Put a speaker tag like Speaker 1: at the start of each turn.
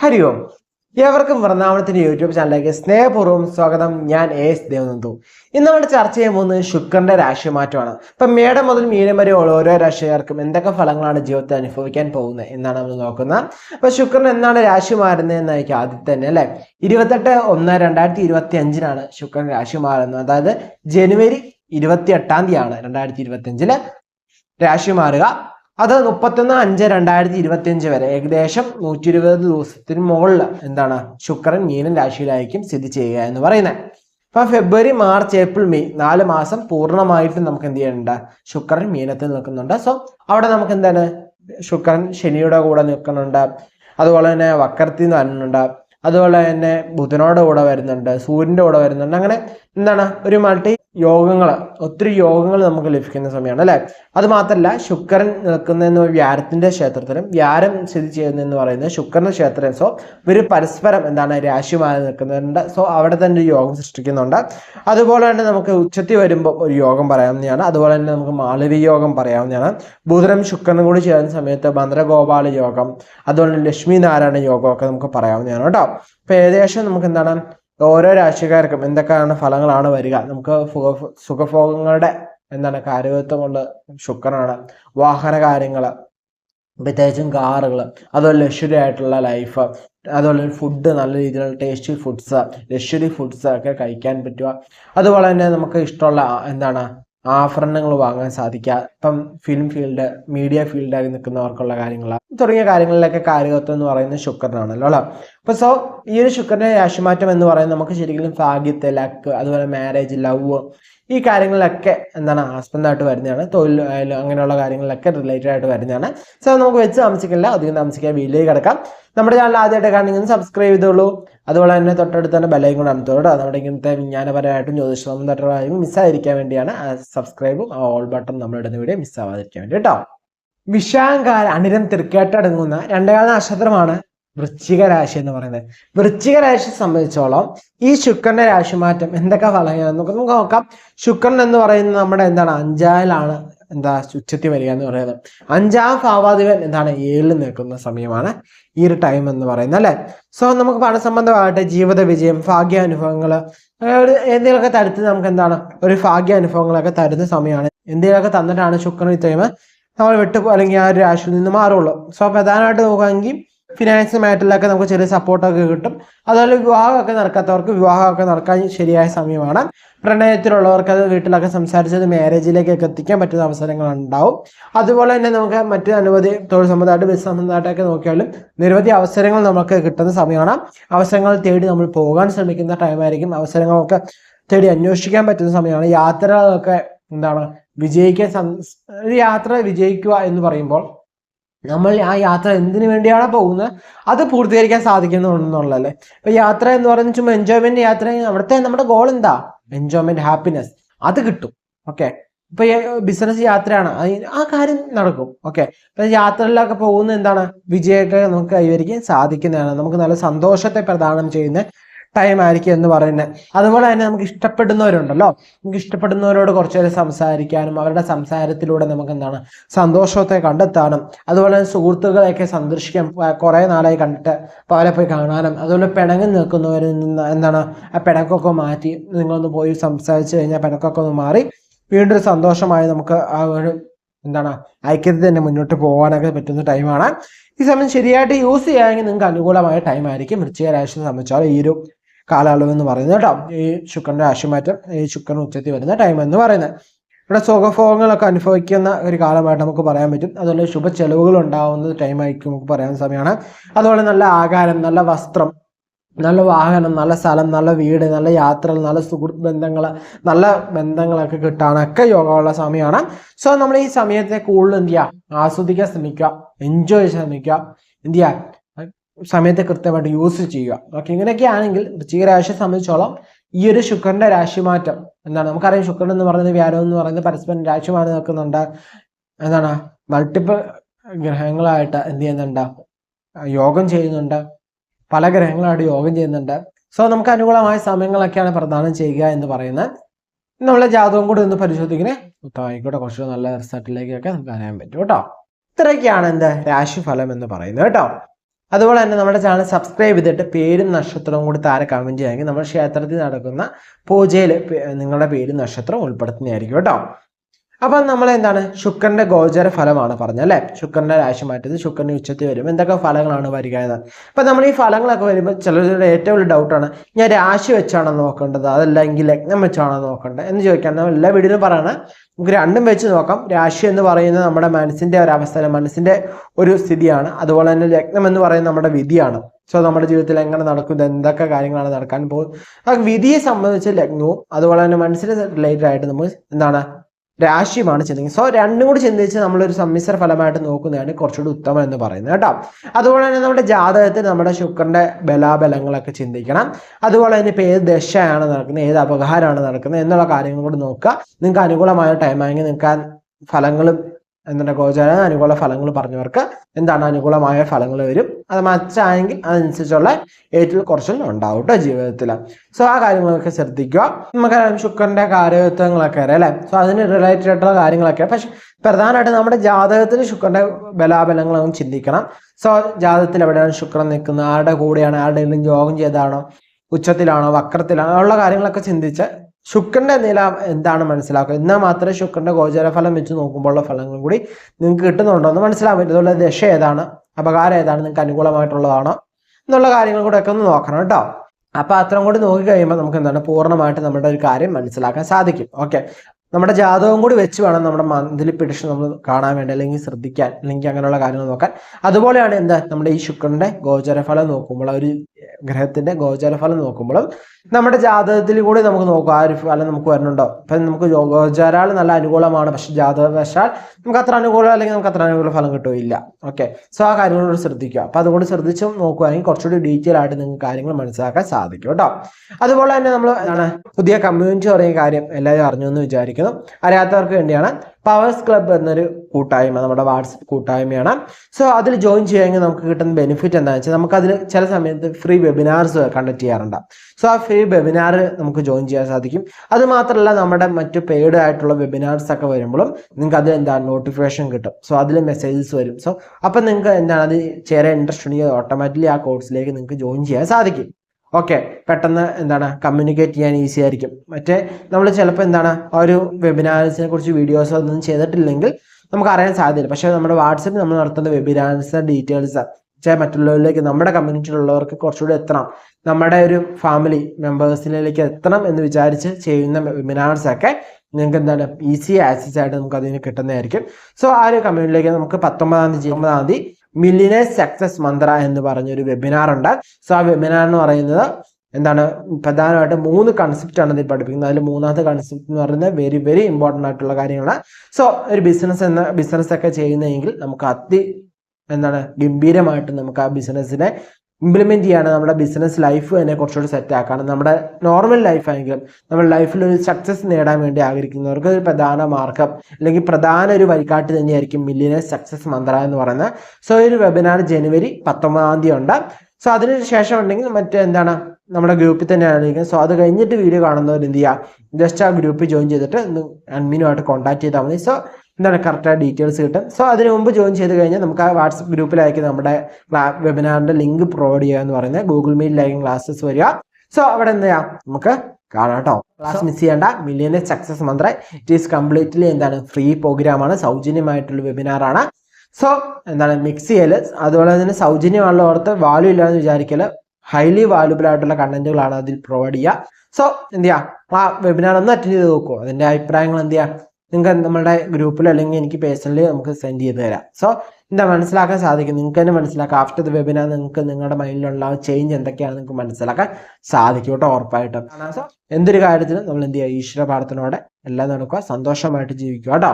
Speaker 1: ഹരി ഓം. ഏവർക്കും വൃന്ദാവനത്തിന്റെ യൂട്യൂബ് ചാനലിലേക്ക് സ്നേഹപൂർവം സ്വാഗതം. ഞാൻ എ എസ് ദേവനന്ദു. ഇന്ന് നമ്മൾ ചർച്ച ചെയ്യാൻ പോകുന്നത് ശുക്രന്റെ രാശിമാറ്റമാണ് ഇപ്പൊ മേടം മുതൽ മീനം വരെ ഓരോ രാശിക്കാർക്കും എന്തൊക്കെ ഫലങ്ങളാണ് ജീവിതത്തിൽ അനുഭവിക്കാൻ പോകുന്നത് എന്നാണ് നമ്മൾ നോക്കുന്നത്. അപ്പൊ ശുക്രൻ എന്നാണ് രാശി മാറുന്നത് എന്നായിരിക്കും ആദ്യം തന്നെ അല്ലെ? ഇരുപത്തെട്ട് ഒന്ന് രണ്ടായിരത്തി ഇരുപത്തി അഞ്ചിനാണ് ശുക്രൻ രാശി മാറുന്നത്. അതായത് ജനുവരി ഇരുപത്തി എട്ടാം തീയതിയാണ് രണ്ടായിരത്തി ഇരുപത്തി അഞ്ചിൽ രാശി മാറുക. അത് മുപ്പത്തൊന്ന് അഞ്ച് രണ്ടായിരത്തി ഇരുപത്തി അഞ്ച് വരെ. ഏകദേശം നൂറ്റി ഇരുപത് ദിവസത്തിന് മുകളിൽ എന്താണ്? ശുക്രൻ മീനൻ രാശിയിലായിരിക്കും സ്ഥിതി ചെയ്യുക എന്ന് പറയുന്നത്. അപ്പൊ ഫെബ്രുവരി മാർച്ച് ഏപ്രിൽ മെയ് നാല് മാസം പൂർണമായിട്ടും നമുക്ക് എന്ത് ചെയ്യുന്നുണ്ട്? ശുക്രൻ മീനത്തിൽ നിൽക്കുന്നുണ്ട്. സോ അവിടെ നമുക്ക് എന്താണ്? ശുക്രൻ ശനിയുടെ കൂടെ നിൽക്കുന്നുണ്ട്. അതുപോലെ തന്നെ വക്രത്തിൽ നിന്ന് വരുന്നുണ്ട്. അതുപോലെ തന്നെ ബുധനോടെ കൂടെ വരുന്നുണ്ട്. സൂര്യന്റെ കൂടെ വരുന്നുണ്ട്. അങ്ങനെ എന്താണ്? ഒരു മൾട്ടി യോഗങ്ങൾ ഒത്തിരി യോഗങ്ങൾ നമുക്ക് ലഭിക്കുന്ന സമയമാണ് അല്ലേ? അത് മാത്രമല്ല ശുക്രൻ നിൽക്കുന്ന വ്യാരത്തിന്റെ ക്ഷേത്രത്തിലും വ്യാരം സ്ഥിതി ചെയ്യുന്നതെന്ന് പറയുന്നത് ശുക്രന്റെ ക്ഷേത്രം സോ ഇവർ പരസ്പരം എന്താണ് രാശിമാരി നിൽക്കുന്നുണ്ട്. സോ അവിടെ തന്നെ ഒരു യോഗം സൃഷ്ടിക്കുന്നുണ്ട്. അതുപോലെ തന്നെ നമുക്ക് ഉച്ചത്തി വരുമ്പോൾ ഒരു യോഗം പറയാവുന്നതാണ്. അതുപോലെ തന്നെ നമുക്ക് മാളവി യോഗം പറയാവുന്നതാണ്. ബുധനും ശുക്രനും കൂടി ചേരുന്ന സമയത്ത് ഭദ്രഗോപാല യോഗം അതുപോലെ ലക്ഷ്മി നാരായണ യോഗമൊക്കെ നമുക്ക് പറയാവുന്നതാണ് കേട്ടോ. അപ്പോൾ ഏകദേശം നമുക്ക് എന്താണ് ഓരോ രാശിക്കാർക്കും എന്തൊക്കെയാണ് ഫലങ്ങളാണ് വരിക? നമുക്ക് സുഖ സുഖഭോഗങ്ങളുടെ എന്താണ് കാര്യത്വം കൊണ്ട് ശുക്രനാണ്. വാഹന കാര്യങ്ങൾ പ്രത്യേകിച്ചും കാറുകൾ അതുപോലെ ലക്ഷറി ആയിട്ടുള്ള ലൈഫ് അതുപോലെ ഫുഡ് നല്ല രീതിയിലുള്ള ടേസ്റ്റി ഫുഡ്സ് ലക്ഷറി ഫുഡ്സ് ഒക്കെ കഴിക്കാൻ പറ്റുക. അതുപോലെ തന്നെ നമുക്ക് ഇഷ്ടമുള്ള എന്താണ് ആഭരണങ്ങൾ വാങ്ങാൻ സാധിക്കുക ഇപ്പം ഫിലിം ഫീൽഡ് മീഡിയ ഫീൽഡായി നിൽക്കുന്നവർക്കുള്ള കാര്യങ്ങൾ തുടങ്ങിയ കാര്യങ്ങളിലൊക്കെ കാര്യകത്വം എന്ന് പറയുന്നത് ശുക്രനാണല്ലോ അല്ലേ? അപ്പൊ സോ ഈ ഒരു ശുക്രന്റെ രാശിമാറ്റം എന്ന് പറയുന്നത് നമുക്ക് ശരിക്കും ഭാഗ്യത്തെ ലക്ക് അതുപോലെ മാരേജ് ലവ് ഈ കാര്യങ്ങളിലൊക്കെ എന്താണ് ഹസ്ബൻഡായിട്ട് വരുന്നതാണ് തൊഴിൽ അങ്ങനെയുള്ള കാര്യങ്ങളിലൊക്കെ റിലേറ്റഡ് ആയിട്ട് വരുന്നതാണ്. സോ നമുക്ക് വെച്ച് താമസിക്കില്ല അധികം താമസിക്കാൻ വീട്ടിലേക്ക് കിടക്കാം. നമ്മുടെ ചാനൽ ആദ്യമായിട്ട് കാണുന്ന സബ്സ്ക്രൈബ് ചെയ്തോളൂ. അതുപോലെ തന്നെ തൊട്ടടുത്ത് തന്നെ ബലയും കൂടെ അമർത്തോളൂ നമ്മുടെ ഇങ്ങനത്തെ വിജ്ഞാനപരമായിട്ടും ജ്യോതിഷ സംബന്ധമായിട്ടും മിസ്സായിരിക്കാൻ വേണ്ടിയാണ്. സബ്സ്ക്രൈബും ഓൾ ബട്ടൺ നമ്മളിടുന്ന വീഡിയോ മിസ്സാവാതിരിക്കാൻ വേണ്ടി കേട്ടോ. വിഷാങ്കാല അണിരം തിരക്കേട്ടടങ്ങുന്ന രണ്ടേകാല നക്ഷത്രമാണ്. വൃശ്ചിക രാശി എന്ന് പറയുന്നത്. വൃശ്ചിക രാശി സംബന്ധിച്ചോളം ഈ ശുക്രന്റെ രാശിമാറ്റം എന്തൊക്കെ ഫലങ്ങൾ നമുക്ക് നോക്കാം. ശുക്രൻ എന്ന് പറയുന്നത് നമ്മുടെ എന്താണ്? അഞ്ചാലാണ് എന്താ ഉച്ചത്തി വരിക എന്ന് പറയുന്നത്. അഞ്ചാം ഭാവാധിപൻ എന്താണ്? ഏഴിൽ നിൽക്കുന്ന സമയമാണ് ഈ ഒരു ടൈം എന്ന് പറയുന്നത് അല്ലെ? സോ നമുക്ക് പണസംബന്ധമായിട്ട് ജീവിത വിജയം ഭാഗ്യാനുഭവങ്ങൾ എന്തെങ്കിലുമൊക്കെ തരത്തിൽ നമുക്ക് എന്താണ്? ഒരു ഭാഗ്യാനുഭവങ്ങളൊക്കെ തരുന്ന സമയമാണ്. എന്തെങ്കിലുമൊക്കെ തന്നിട്ടാണ് ശുക്രൻ ഈ ടൈം നമ്മൾ വിട്ടു അല്ലെങ്കിൽ ആ ഒരു രാശിയിൽ നിന്ന് മാറുള്ളൂ. സോ പ്രധാനമായിട്ട് നോക്കുകയാണെങ്കിൽ ഫിനാൻസുമായിട്ടുള്ളൊക്കെ നമുക്ക് ചെറിയ സപ്പോർട്ടൊക്കെ കിട്ടും. അതുപോലെ വിവാഹമൊക്കെ നടക്കാത്തവർക്ക് വിവാഹമൊക്കെ നടക്കാൻ ശരിയായ സമയമാണ്. പ്രണയത്തിലുള്ളവർക്ക് അത് വീട്ടിലൊക്കെ സംസാരിച്ചത് മാരേജിലേക്കൊക്കെ എത്തിക്കാൻ പറ്റുന്ന അവസരങ്ങൾ ഉണ്ടാവും അതുപോലെ തന്നെ നമുക്ക് മറ്റ് അനവധി തൊഴിൽ സംബന്ധമായിട്ട് ബിസിനസ് സംബന്ധമായിട്ടൊക്കെ നോക്കിയാലും നിരവധി അവസരങ്ങൾ നമുക്ക് കിട്ടുന്ന സമയമാണ്. അവസരങ്ങൾ തേടി നമ്മൾ പോകാൻ ശ്രമിക്കുന്ന ടൈമായിരിക്കും അവസരങ്ങളൊക്കെ തേടി അന്വേഷിക്കാൻ പറ്റുന്ന സമയമാണ്. യാത്രകളൊക്കെ എന്താണ് വിജയിക്കാൻ യാത്ര വിജയിക്കുക എന്ന് പറയുമ്പോൾ നമ്മൾ ആ യാത്ര എന്തിനു വേണ്ടിയാണ് പോകുന്നത്? അത് പൂർത്തീകരിക്കാൻ സാധിക്കുന്നുണ്ടെന്നുള്ളതല്ലേ ഇപ്പൊ യാത്ര എന്ന് പറഞ്ഞ ചുമ്മാ എൻജോയ്മെന്റ് യാത്ര. അവിടുത്തെ നമ്മുടെ ഗോൾ എന്താ? എൻജോയ്മെന്റ് ഹാപ്പിനെസ് അത് കിട്ടും. ഓക്കെ ഇപ്പൊ ബിസിനസ് യാത്രയാണ്. ആ കാര്യം നടക്കും. ഓക്കെ ഇപ്പൊ യാത്രയിലൊക്കെ പോകുന്ന എന്താണ്? വിജയമൊക്കെ നമുക്ക് കൈവരിക്കാൻ സാധിക്കുന്നതാണ്. നമുക്ക് നല്ല സന്തോഷത്തെ പ്രദാനം ചെയ്യുന്ന ടൈം ആയിരിക്കും എന്ന് പറയുന്നത് അതുപോലെ തന്നെ നമുക്ക് ഇഷ്ടപ്പെടുന്നവരുണ്ടല്ലോ. നമുക്ക് ഇഷ്ടപ്പെടുന്നവരോട് കുറച്ചു നേരം സംസാരിക്കാനും അവരുടെ സംസാരത്തിലൂടെ നമുക്ക് എന്താണ് സന്തോഷത്തെ കണ്ടെത്താനും അതുപോലെ തന്നെ സുഹൃത്തുക്കളെയൊക്കെ സന്ദർശിക്കാൻ കുറേ നാളായി കണ്ടിട്ട് അവരെ പോയി കാണാനും അതുപോലെ പിണങ്ങി നിൽക്കുന്നവരിൽ നിന്ന് എന്താണ് ആ പിണക്കൊക്കെ മാറ്റി നിങ്ങളൊന്ന് പോയി സംസാരിച്ചു കഴിഞ്ഞാൽ പിണക്കൊക്കെ ഒന്ന് മാറി വീണ്ടും സന്തോഷമായി നമുക്ക് ആ ഒരു എന്താണ് ഐക്യത്തിൽ തന്നെ മുന്നോട്ട് പോകാനൊക്കെ പറ്റുന്ന ടൈമാണ് ഈ സമയം ശരിയായിട്ട് യൂസ് ചെയ്യാമെങ്കിൽ നിങ്ങൾക്ക് അനുകൂലമായ ടൈം ആയിരിക്കും. വൃശ്ചിക രാശിയെ സംബന്ധിച്ചാൽ ഈ ഒരു കാലയളവ് എന്ന് പറയുന്നത് കേട്ടോ. ഈ ശുക്രന്റെ രാശിമാറ്റം ഈ ശുക്രൻ ഉച്ചത്തിൽ വരുന്ന ടൈം എന്ന് പറയുന്നത്. ഇവിടെ സുഖഭോഗങ്ങളൊക്കെ അനുഭവിക്കുന്ന ഒരു കാലമായിട്ട് നമുക്ക് പറയാൻ പറ്റും. അതുപോലെ ശുഭ ചെലവുകൾ ഉണ്ടാകുന്ന ടൈമായിരിക്കും നമുക്ക് പറയാൻ സമയമാണ്. അതുപോലെ നല്ല ആകാരം നല്ല വസ്ത്രം നല്ല വാഹനം നല്ല സ്ഥലം നല്ല വീട് നല്ല യാത്രകൾ നല്ല സുഹൃത്ത് ബന്ധങ്ങൾ നല്ല ബന്ധങ്ങളൊക്കെ കിട്ടാനൊക്കെ യോഗമുള്ള സമയമാണ്. സോ നമ്മൾ ഈ സമയത്തെ കൂടുതൽ എന്ത് ചെയ്യുക? ആസ്വദിക്കാൻ ശ്രമിക്കുക. എൻജോയ് ശ്രമിക്കുക. എന്ത് ചെയ്യുക? സമയത്തെ കൃത്യമായിട്ട് യൂസ് ചെയ്യുക. ഓക്കെ ഇങ്ങനെയൊക്കെ ആണെങ്കിൽ വൃശ്ചിക രാശിയെ സംബന്ധിച്ചോളം ഈ ഒരു ശുക്രന്റെ രാശിമാറ്റം എന്താണ്? നമുക്കറിയാം ശുക്രൻ എന്ന് പറയുന്നത് വ്യാരം എന്ന് പറയുന്നത് പരസ്പരം രാശിമാറി നിൽക്കുന്നുണ്ട്. എന്താണ്? മൾട്ടിപ്പിൾ ഗ്രഹങ്ങളായിട്ട് എന്ത് ചെയ്യുന്നുണ്ട്? യോഗം ചെയ്യുന്നുണ്ട്. പല ഗ്രഹങ്ങളായിട്ട് യോഗം ചെയ്യുന്നുണ്ട്. സോ നമുക്ക് അനുകൂലമായ സമയങ്ങളൊക്കെയാണ് പ്രദാനം ചെയ്യുക എന്ന് പറയുന്നത്. നമ്മളെ ജാതകം കൂടി ഒന്ന് പരിശോധിക്കണേ. ആയിക്കോട്ടെ കുറച്ചുകൂടെ നല്ല റിസൾട്ടിലേക്കൊക്കെ നമുക്ക് അറിയാൻ പറ്റും കേട്ടോ. ഇത്രയൊക്കെയാണ് എന്താ രാശിഫലം എന്ന് പറയുന്നത് കേട്ടോ. അതുപോലെ തന്നെ നമ്മുടെ ചാനൽ സബ്സ്ക്രൈബ് ചെയ്തിട്ട് പേരും നക്ഷത്രവും കൂടി താരെ കമന്റ് ചെയ്യുമെങ്കിൽ നമ്മുടെ ക്ഷേത്രത്തിൽ നടക്കുന്ന പൂജയിൽ നിങ്ങളുടെ പേരും നക്ഷത്രവും ഉൾപ്പെടുത്തുന്നതായിരിക്കും കേട്ടോ. അപ്പം നമ്മൾ എന്താണ് ശുക്രന്റെ ഗോചര ഫലമാണ് പറഞ്ഞത് അല്ലേ? ശുക്രന്റെ രാശി മാറ്റത് ശുക്രന്റെ ഉച്ചത്തിൽ വരും. എന്തൊക്കെ ഫലങ്ങളാണ് വരിക എന്ന്? അപ്പം നമ്മൾ ഈ ഫലങ്ങളൊക്കെ വരുമ്പോൾ ചിലരുടെ ഏറ്റവും വലിയ ഡൗട്ടാണ് ഞാൻ രാശി വെച്ചാണോ നോക്കേണ്ടത്? അതല്ലെങ്കിൽ ലഗ്നം വെച്ചാണോ നോക്കേണ്ടത് എന്ന് ചോദിക്കാൻ നമ്മൾ എല്ലാ വീഡിയോയിലും പറയണ. നമുക്ക് രണ്ടും വെച്ച് നോക്കാം. രാശി എന്ന് പറയുന്നത് നമ്മുടെ മനസ്സിന്റെ ഒരവസ്ഥ മനസ്സിന്റെ ഒരു സ്ഥിതിയാണ്. അതുപോലെ തന്നെ ലഗ്നം എന്ന് പറയുന്നത് നമ്മുടെ വിധിയാണ്. സോ നമ്മുടെ ജീവിതത്തിൽ എങ്ങനെ നടക്കും? എന്തൊക്കെ കാര്യങ്ങളാണ് നടക്കാൻ പോകുന്നത്? വിധിയെ സംബന്ധിച്ച് ലഗ്നവും അതുപോലെ തന്നെ മനസ്സിന് റിലേറ്റഡ് ആയിട്ട് നമ്മൾ എന്താണ്? രാശിയുമാണ് ചിന്തിക്കുന്നത്. സോ രണ്ടും കൂടി ചിന്തിച്ച് നമ്മളൊരു സമ്മിശ്ര ഫലമായിട്ട് നോക്കുന്നതാണ് കുറച്ചുകൂടി ഉത്തമം എന്ന് പറയുന്നത് കേട്ടോ. അതുപോലെ തന്നെ നമ്മുടെ ജാതകത്തിൽ നമ്മുടെ ശുക്രന്റെ ബലാബലങ്ങളൊക്കെ ചിന്തിക്കണം. അതുപോലെ തന്നെ ഇപ്പോൾ ഏത് ദശയാണ് നടക്കുന്നത് ഏത് അപകാരമാണ് നടക്കുന്നത് എന്നുള്ള കാര്യങ്ങൾ കൂടി നോക്കുക. നിങ്ങൾക്ക് അനുകൂലമായ ടൈമാണെങ്കിൽ നിങ്ങൾക്ക് ഫലങ്ങളും എന്താണ് ഗോചര? അനുകൂല ഫലങ്ങൾ പറഞ്ഞവർക്ക് എന്താണ് അനുകൂലമായ ഫലങ്ങൾ വരും. അത് മച്ചായെങ്കിൽ അതനുസരിച്ചുള്ള ഏറ്റവും കുറച്ചിൽ ഉണ്ടാവും കേട്ടോ ജീവിതത്തിൽ സോ ആ കാര്യങ്ങളൊക്കെ ശ്രദ്ധിക്കുക. നമുക്കറിയാം ശുക്രന്റെ കാര്യത്വങ്ങളൊക്കെ അറിയാം അല്ലേ? സോ അതിന് റിലേറ്റഡ് ആയിട്ടുള്ള കാര്യങ്ങളൊക്കെ പക്ഷെ പ്രധാനമായിട്ട് നമ്മുടെ ജാതകത്തിൽ ശുക്രന്റെ ബലാബലങ്ങൾ നമുക്ക് ചിന്തിക്കണം. സോ ജാതകത്തിൽ എവിടെയാണ് ശുക്രൻ നിൽക്കുന്നത്? ആരുടെ കൂടെയാണ്? ആരുടെ യോഗം ചെയ്താണോ ഉച്ചത്തിലാണോ? വക്രത്തിലാണോ? ഉള്ള കാര്യങ്ങളൊക്കെ ചിന്തിച്ച് ശുക്രന്റെ നില എന്താണ് മനസ്സിലാക്കുക? എന്നാൽ മാത്രമേ ശുക്രന്റെ ഗോചര ഫലം വെച്ച് നോക്കുമ്പോഴുള്ള ഫലങ്ങളും കൂടി നിങ്ങൾക്ക് കിട്ടുന്നുണ്ടോ എന്ന് മനസ്സിലാകും പറ്റും അതുപോലെ ദശ ഏതാണ്? അപകാരം ഏതാണ്? നിങ്ങൾക്ക് അനുകൂലമായിട്ടുള്ളതാണോ? എന്നുള്ള കാര്യങ്ങൾ കൂടെ ഒക്കെ ഒന്ന് നോക്കണം കേട്ടോ. അപ്പൊ അത്രയും കൂടി നോക്കി കഴിയുമ്പോൾ നമുക്ക് എന്താണ്? പൂർണമായിട്ട് നമ്മുടെ ഒരു കാര്യം മനസ്സിലാക്കാൻ സാധിക്കും. ഓക്കെ നമ്മുടെ ജാതകം കൂടി വെച്ച് വേണം നമ്മുടെ മന്ത്ലി പിടിഷൻ നമ്മൾ കാണാൻ വേണ്ടി അല്ലെങ്കിൽ ശ്രദ്ധിക്കാൻ അല്ലെങ്കിൽ അങ്ങനെയുള്ള കാര്യങ്ങൾ നോക്കാൻ. അതുപോലെയാണ് എന്താ? നമ്മുടെ ഈ ശുക്രന്റെ ഗോചരഫലം നോക്കുമ്പോൾ ഒരു ഗ്രഹത്തിന്റെ ഗോചരഫലം നോക്കുമ്പോഴും നമ്മുടെ ജാതകത്തിൽ കൂടി നമുക്ക് നോക്കാം. ആ ഒരു ഫലം നമുക്ക് വരുന്നുണ്ടോ? ഇപ്പം നമുക്ക് ഗോചരാൾ നല്ല അനുകൂലമാണ്. പക്ഷെ ജാതകവശാൽ നമുക്ക് അത്ര അനുകൂലം അല്ലെങ്കിൽ നമുക്ക് അത്ര അനുകൂല ഫലം കിട്ടുകയില്ല. ഓക്കെ സോ ആ കാര്യങ്ങളോട് ശ്രദ്ധിക്കുക. അപ്പൊ അതുകൊണ്ട് ശ്രദ്ധിച്ചും നോക്കുകയാണെങ്കിൽ കുറച്ചുകൂടി ഡീറ്റെയിൽ ആയിട്ട് നിങ്ങൾക്ക് കാര്യങ്ങൾ മനസ്സിലാക്കാൻ സാധിക്കും കേട്ടോ. അതുപോലെ തന്നെ നമ്മൾ എന്താണ്? പുതിയ കമ്മ്യൂണിറ്റി പറയുന്ന കാര്യം എല്ലാവരും അറിഞ്ഞു എന്ന് വിചാരിക്കുന്നു അറിയാത്തവർക്ക് വേണ്ടിയാണ് പവേഴ്സ് ക്ലബ്ബ് എന്നൊരു കൂട്ടായ്മ നമ്മുടെ വാട്സപ്പ് കൂട്ടായ്മയാണ്. സോ അതിൽ ജോയിൻ ചെയ്യുമെങ്കിൽ നമുക്ക് കിട്ടുന്ന ബെനിഫിറ്റ് എന്താണെന്ന് വെച്ചാൽ നമുക്ക് അതിൽ ചില സമയത്ത് ഫ്രീ വെബിനാർസ് കണ്ടക്ട് ചെയ്യാറുണ്ട്. സോ ആ ഫ്രീ വെബിനാർ നമുക്ക് ജോയിൻ ചെയ്യാൻ സാധിക്കും. അത് മാത്രമല്ല നമ്മുടെ മറ്റു പെയ്ഡ് ആയിട്ടുള്ള വെബിനാർസ് ഒക്കെ വരുമ്പോഴും നിങ്ങൾക്ക് അതിൽ എന്താണ് നോട്ടിഫിക്കേഷൻ കിട്ടും. സോ അതിൽ മെസ്സേജസ് വരും. സോ അപ്പം നിങ്ങൾക്ക് എന്താണ് അത് ചേരാൻ ഇൻട്രസ്റ്റ് ഉണ്ടെങ്കിൽ ഓട്ടോമാറ്റിക്കലി ആ കോഴ്സിലേക്ക് നിങ്ങൾക്ക് ജോയിൻ ചെയ്യാൻ സാധിക്കും. ഓക്കെ പെട്ടെന്ന് എന്താണ് കമ്മ്യൂണിക്കേറ്റ് ചെയ്യാൻ ഈസി ആയിരിക്കും. മറ്റേ നമ്മൾ ചിലപ്പോൾ എന്താണ് ആ ഒരു വെബിനാർസിനെ കുറിച്ച് വീഡിയോസ് ഒന്നും ചെയ്തിട്ടില്ലെങ്കിൽ നമുക്ക് അറിയാൻ സാധ്യതയില്ല. പക്ഷേ നമ്മുടെ വാട്സപ്പിൽ നമ്മൾ നടത്തുന്ന വെബിനാർസ് ഡീറ്റെയിൽസ് വെച്ചാൽ മറ്റുള്ളവരിലേക്ക് നമ്മുടെ കമ്മ്യൂണിറ്റിയിലുള്ളവർക്ക് കുറച്ചുകൂടി എത്തണം. നമ്മുടെ ഒരു ഫാമിലി മെമ്പേഴ്സിലേക്ക് എത്തണം എന്ന് വിചാരിച്ച് ചെയ്യുന്ന വെബിനാർസ് ഒക്കെ നിങ്ങൾക്ക് എന്താണ് ഈസി ആക്സസ് ആയിട്ട് നമുക്ക് അതിന് കിട്ടുന്നതായിരിക്കും. സോ ആ ഒരു കമ്മ്യൂണിറ്റിയിലേക്ക് നമുക്ക് പത്തൊമ്പതാം തീയതി ഒമ്പതാം തീയതി മില്ലിനേഴ്സ് സക്സസ് മന്ത്ര എന്ന് പറഞ്ഞൊരു വെബിനാർ ഉണ്ട്. സോ ആ വെബിനാർ എന്ന് പറയുന്നത് എന്താണ്? പ്രധാനമായിട്ട് മൂന്ന് കൺസെപ്റ്റ് ആണ് ഇതിൽ പഠിപ്പിക്കുന്നത്. അതിൽ മൂന്നാമത്തെ കൺസെപ്റ്റ് എന്ന് പറയുന്നത് വെരി വെരി ഇമ്പോർട്ടന്റ് ആയിട്ടുള്ള കാര്യങ്ങളാണ്. സോ ഒരു ബിസിനസ് എന്ന ബിസിനസ് ഒക്കെ ചെയ്യുന്നതെങ്കിൽ നമുക്ക് അതി എന്താണ് ഗംഭീരമായിട്ട് നമുക്ക് ആ ബിസിനസ്സിനെ ഇംപ്ലിമെന്റ് ചെയ്യാണ് നമ്മുടെ ബിസിനസ് ലൈഫ് തന്നെ കുറച്ചുകൂടി സെറ്റ് ആക്കാനും നമ്മുടെ നോർമൽ ലൈഫ് ആണെങ്കിലും നമ്മുടെ ലൈഫിൽ ഒരു സക്സസ് നേടാൻ വേണ്ടി ആഗ്രഹിക്കുന്നവർക്ക് ഒരു പ്രധാന മാർഗം അല്ലെങ്കിൽ പ്രധാന ഒരു വഴികാട്ടി തന്നെയായിരിക്കും മില്ലിനെ സക്സസ് മന്ത്ര എന്ന് പറയുന്നത്. സോ ഒരു വെബിനാർ ജനുവരി പത്തൊമ്പതാം തീയതി ഉണ്ട്. സോ അതിന് ശേഷം ഉണ്ടെങ്കിൽ മറ്റെന്താണ് നമ്മുടെ ഗ്രൂപ്പിൽ തന്നെ ആയിരിക്കും. സോ അത് കഴിഞ്ഞിട്ട് വീഡിയോ കാണുന്നവർ എന്ത് ചെയ്യുക? ജസ്റ്റ് ആ ഗ്രൂപ്പിൽ ജോയിൻ ചെയ്തിട്ട് അഡ്മിനുമായിട്ട് കോൺടാക്ട് ചെയ്താൽ മതി. സോ എന്താണ് കറക്റ്റായ ഡീറ്റെയിൽസ് കിട്ടും സോ അതിന് മുമ്പ് ജോയിൻ ചെയ്ത് കഴിഞ്ഞാൽ നമുക്ക് ആ വാട്സപ്പ് ഗ്രൂപ്പിലായിരിക്കും നമ്മുടെ വെബിനാറിന്റെ ലിങ്ക് പ്രൊവൈഡ് ചെയ്യുക എന്ന് പറയുന്നത്. ഗൂഗിൾ മീറ്റിലായിരിക്കും ക്ലാസ്സസ് വരിക. സോ അവിടെ എന്ത് ചെയ്യാം? നമുക്ക് കാണാം കേട്ടോ ക്ലാസ് മിസ് ചെയ്യേണ്ട. മില്യനെ success mantra. It is completely എന്താണ്? ഫ്രീ പ്രോഗ്രാമാണ് സൗജന്യമായിട്ടുള്ള വെബിനാറാണ് സോ എന്താണ്? മിക്സ് ചെയ്യൽ. അതുപോലെ തന്നെ സൗജന്യമാണല്ലോ ഓർത്ത് വാല്യൂ ഇല്ലാന്ന് വിചാരിക്കൽ ഹൈലി വാല്യൂബിൾ ആയിട്ടുള്ള കണ്ടന്റുകളാണ് അതിൽ പ്രൊവൈഡ് ചെയ്യുക. സോ എന്ത് ചെയ്യാം? ആ വെബിനാർ ഒന്ന് അറ്റൻഡ് ചെയ്ത് നോക്കുമോ അതിന്റെ അഭിപ്രായങ്ങൾ എന്ത് ചെയ്യാം? നിങ്ങൾക്ക് നമ്മളുടെ ഗ്രൂപ്പിൽ അല്ലെങ്കിൽ എനിക്ക് പേഴ്സണലി നമുക്ക് സെൻഡ് ചെയ്ത് തരാം. സോ എന്താ മനസ്സിലാക്കാൻ സാധിക്കും നിങ്ങൾക്ക് തന്നെ മനസ്സിലാക്കാം. ആഫ്റ്റർ ദ വെബിനാർ നിങ്ങൾക്ക് നിങ്ങളുടെ മൈൻഡിലുള്ള ചേഞ്ച് എന്തൊക്കെയാണ് നിങ്ങൾക്ക് മനസ്സിലാക്കാൻ സാധിക്കും കേട്ടോ ഉറപ്പായിട്ടും. സോ എന്തൊരു കാര്യത്തിനും നമ്മൾ എന്ത് ചെയ്യുക? ഈശ്വര പാഠത്തിനോടെ എല്ലാം നടക്കുക. സന്തോഷമായിട്ട് ജീവിക്കുക കേട്ടോ.